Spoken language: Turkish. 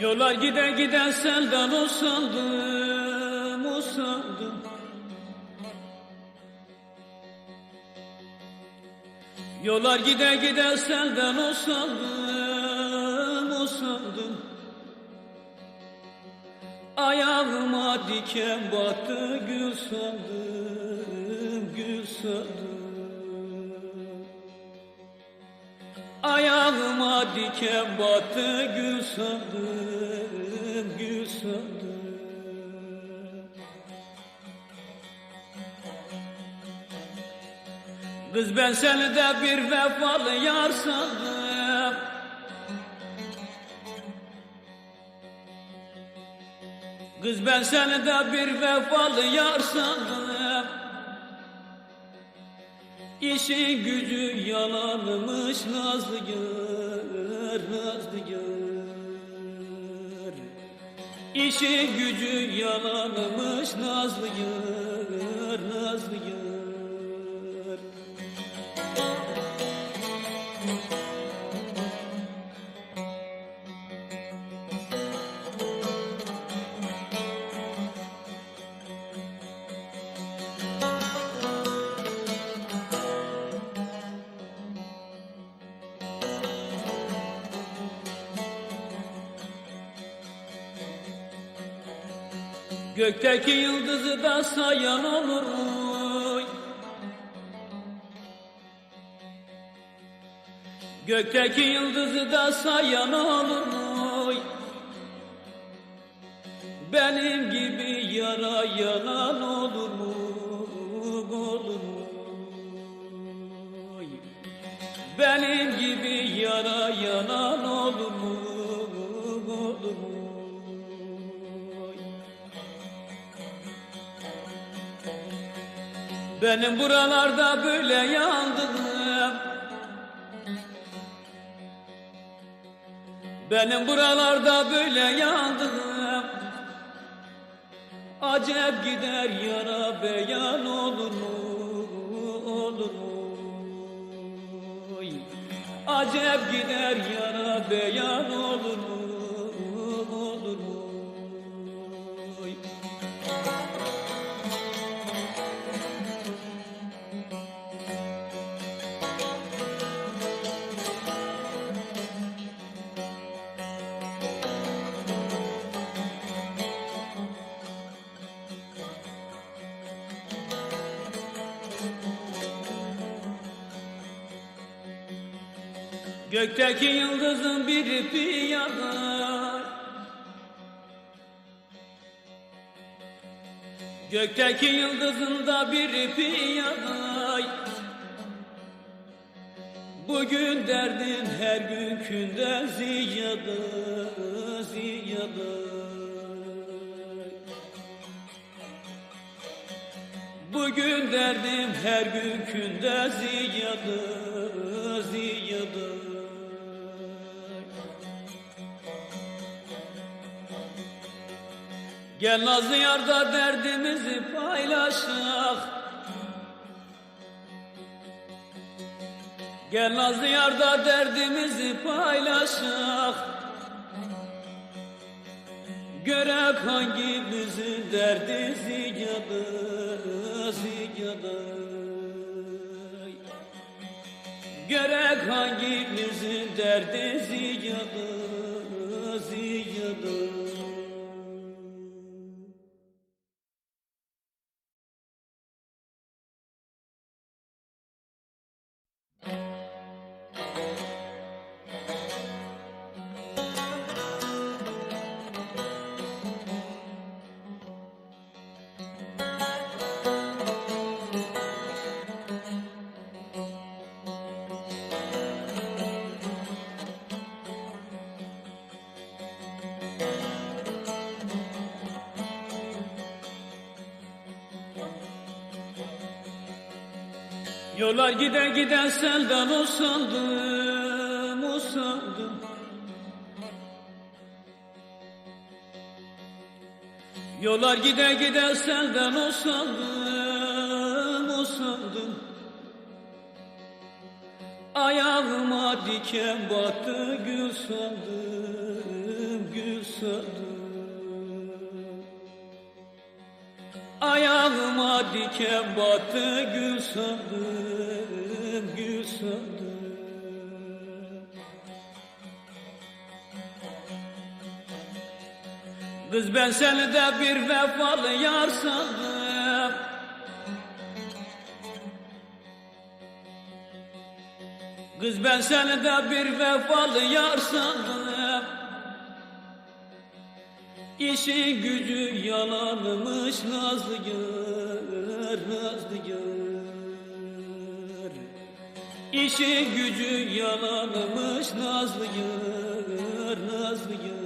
Yollar gide gide selden usandım, usandım Yollar gide gide selden usandım, usandım Ayağıma diken battı gül sandım, gül sandım Ayağıma diken battı gül sandım, gül sandım Kız ben seni de bir vefalı yar sandım. Kız ben seni de bir vefalı yar sandım İşin gücü yalanmış nazlı yar, nazlı yar İşin gücü yalanmış nazlı yar Gökteki yıldızı da sayan olur mu? Gökteki yıldızı da sayan olur mu? Benim gibi yara yalan olur mu? Olur mu? Benim gibi yara yalan olur mu? Olur mu? Benim buralarda böyle yandım. Benim buralarda böyle yandım. Acep gider yara beyan olur mu? Olur mu? Acep gider yara beyan olur mu Gökteki yıldızın bir ipi yanar. Gökteki yıldızın da bir ipi yanar. Bugün derdin her gün künden ziyade ziyade Bugün derdim her gün künde ziyade ziyade Gel nazlı yarda derdimizi paylaşak. Gel nazlı yarda derdimizi paylaşak. Görek hangimizin derdi ziyade ziyade Görek hangimizin derdi ziyade ziyade Yollar gide gide selden usandım, usandım Yollar gide gide selden usandım, usandım Ayağıma diken battı gül sandım, gül sandım sandım Ayağıma diken battı gül sandım Gül sandım Kız ben seni de bir vefalı yar sandım. Kız ben seni de bir vefalı yar sandım İşin gücü yalanmış nazlı yar, nazlı yar İşin gücü yalanmış nazlı yar, nazlı yar